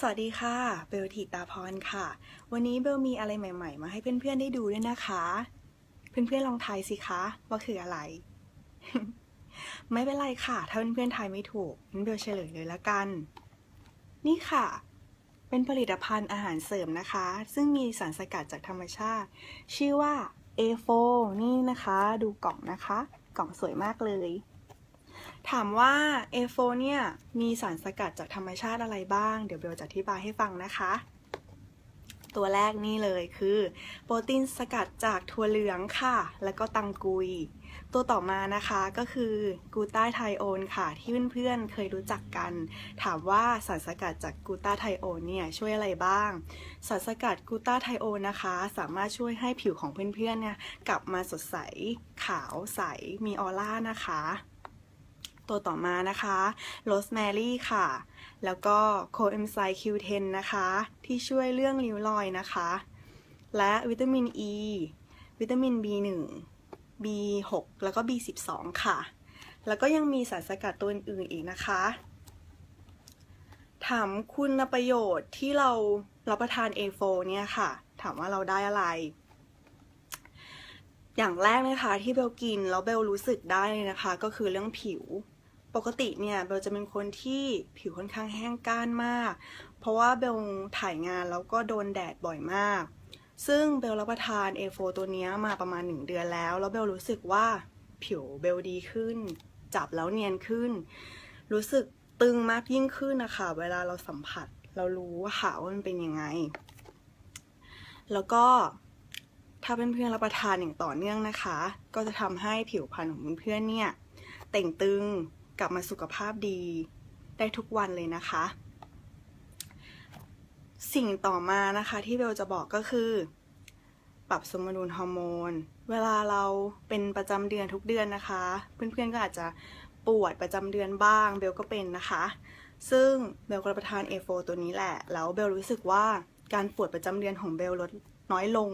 สวัสดีค่ะ เบลทีตาพรค่ะ วันนี้เบลมีอะไรใหม่ ๆ มาให้เพื่อนๆได้ดูด้วยนะคะ เพื่อนๆลองทายสิคะ ว่าคืออะไร ไม่เป็นไรค่ะ ถ้าเพื่อนๆทายไม่ถูกงั้นเบลเฉลยเลยละกัน นี่ค่ะ เป็นผลิตภัณฑ์อาหารเสริมนะคะ ซึ่งมีสารสกัดจากธรรมชาติ ชื่อว่า A4 นี่นะคะ ดูกล่องนะคะ กล่องสวยมากเลย ถามว่า A4 เนี่ยมีสารสกัดจากธรรมชาติอะไรบ้าง เดี๋ยวเบลจะอธิบายให้ฟังนะคะ ตัวแรกนี่เลยคือ โปรตีนสกัดจากถั่วเหลืองค่ะ แล้วก็ตังกุย ตัวต่อมานะคะก็คือกูต้าไทโอนค่ะ ที่เพื่อนๆเคยรู้จักกัน ถามว่าสารสกัดจากกูต้าไทโอนเนี่ยช่วยอะไรบ้าง สารสกัดกูต้าไทโอนนะคะ สามารถช่วยให้ผิวของเพื่อนๆเนี่ยกลับมาสดใสขาวใสมีออร่านะคะ ตัวต่อมานะคะโรสแมรี่ค่ะ แล้วก็โคเอนไซม์ Q10 นะคะ ที่ช่วยเรื่องริ้วรอยนะคะ และวิตามิน E วิตามิน B1 B6 แล้วก็ B12 ค่ะ แล้วก็ยังมีสารสกัดตัวอื่นๆอีกนะคะ ถามคุณประโยชน์ที่เรารับประทาน A4 เนี่ยค่ะ ถามว่าเราได้อะไร อย่างแรกนะคะที่เบลกินแล้วเบลรู้สึกได้นะคะ ก็คือเรื่องผิว ปกติเนี่ยเบลจะเป็นคนที่ผิวค่อนข้างแห้งก้านมาก เพราะว่าเบลถ่ายงานแล้วก็โดนแดดบ่อยมาก ซึ่งเบลรับประทาน A4 ตัวนี้มาประมาณ 1 เดือนแล้ว แล้วเบลรู้สึกว่าผิวเบลดีขึ้น จับแล้วเนียนขึ้น รู้สึกตึงมากยิ่งขึ้นนะคะ เวลาเราสัมผัสเรารู้ว่าค่ะว่ามันเป็นยังไง แล้วก็ถ้าเพื่อนๆรับประทานอย่างต่อเนื่องนะคะ ก็จะทำให้ผิวพรรณของเพื่อนๆเนี่ย เต่งตึง กลับมาสุขภาพดีได้ทุกวันเลยนะคะ สิ่งต่อมานะคะที่เบลจะบอกก็คือ ปรับสมดุลฮอร์โมน เวลาเราเป็นประจำเดือนทุกเดือนนะคะ เพื่อนๆก็อาจจะปวดประจำเดือนบ้าง เบลก็เป็นนะคะ ซึ่งเบลก็รับประทาน A4 ตัวนี้แหละ แล้วเบลรู้สึกว่าการปวดประจำเดือนของเบลลดน้อยลง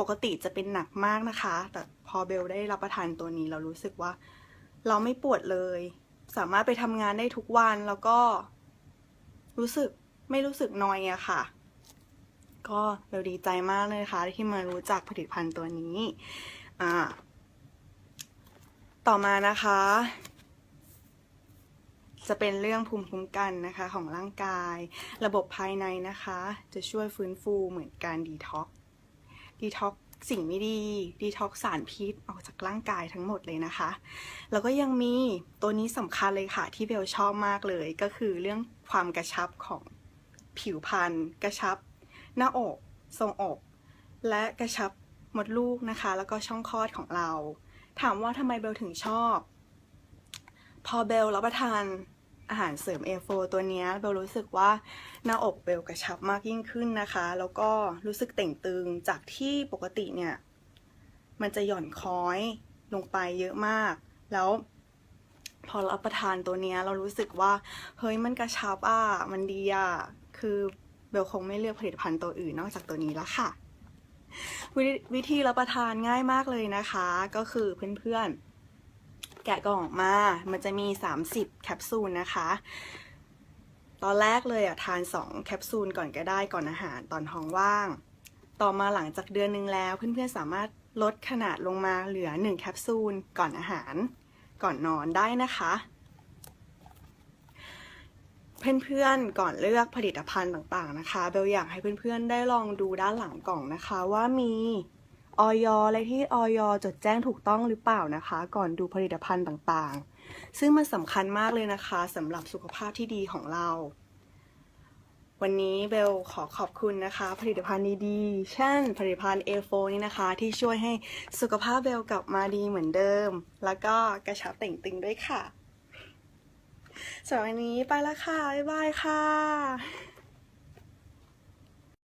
ปกติจะเป็นหนักมากนะคะ แต่พอเบลได้รับประทานตัวนี้เรารู้สึกว่า เราไม่ปวดเลย สามารถไปทำงานได้ทุกวันแล้วก็ รู้สึกไม่รู้สึกนอยอะค่ะ ก็เบลดีใจมากเลยนะคะ ที่มารู้จักผลิตภัณฑ์ตัวนี้อ่าต่อมานะคะ จะเป็นเรื่องภูมิคุ้มกันนะคะ ของร่างกาย ระบบภายในนะคะ จะช่วยฟื้นฟูเหมือนการดีท็อกดีท็อก สิ่งไม่ดีดีท็อกสารพิษออกจากร่างกายทั้งหมดเลยนะคะ แล้วก็ยังมีตัวนี้สำคัญเลยค่ะ ที่เบลชอบมากเลยก็คือเรื่องความกระชับของผิวพรรณกระชับ หน้าอกทรงอก และกระชับมดลูกนะคะ แล้วก็ช่องคลอดของเรา ถามว่าทำไมเบลถึงชอบ พอเบลรับประทาน อาหารเสริม A4 ตัวนี้เบลรู้สึกว่าหน้าอกเบลกระชับมากยิ่งขึ้นนะคะ แล้วก็รู้สึกเต่งตึงจากที่ปกติเนี่ย มันจะหย่อนคล้อยลงไปเยอะมาก แล้วพอรับประทานตัวนี้เรารู้สึกว่าเฮ้ยมันกระชับอะมันดีอะคือเบลคงไม่เลือกผลิตภัณฑ์ตัวอื่นนอกจากตัวนี้แล้วค่ะววิธีรับประทานง่ายมากเลยนะคะ ก็คือเพื่อนๆ แกะกล่องออกมา มันจะมี 30 แคปซูลนะคะ ตอนแรกเลยอะทาน 2 แคปซูลก่อนก็ได้ก่อนอาหารตอนท้องว่าง ต่อมาหลังจากเดือนหนึงแล้ว เพื่อนๆสามารถลดขนาดลงมาเหลือ 1 แคปซูลก่อนอาหาร ก่อนนอนได้นะคะ เพื่อนๆก่อนเลือกผลิตภัณฑ์ต่างๆนะคะเบลอยากให้เพื่อนๆได้ลองดูด้านหลังกล่องนะคะว่ามี ออยอะไรที่ออยจดแจ้งถูกต้องหรือเปล่านะคะ ก่อนดูผลิตภัณฑ์ต่างๆ ซึ่งมันสำคัญมากเลยนะคะสำหรับสุขภาพที่ดีของเรา วันนี้เบลขอขอบคุณนะคะ ผลิตภัณฑ์ดีๆเช่นผลิตภัณฑ์ A4 นี่นะคะ ที่ช่วยให้สุขภาพเบลกลับมาดีเหมือนเดิม แล้วก็กระชับเต่งตึงด้วยค่ะสำหรับวันนี้ไปแล้วค่ะ บ๊ายบายค่ะ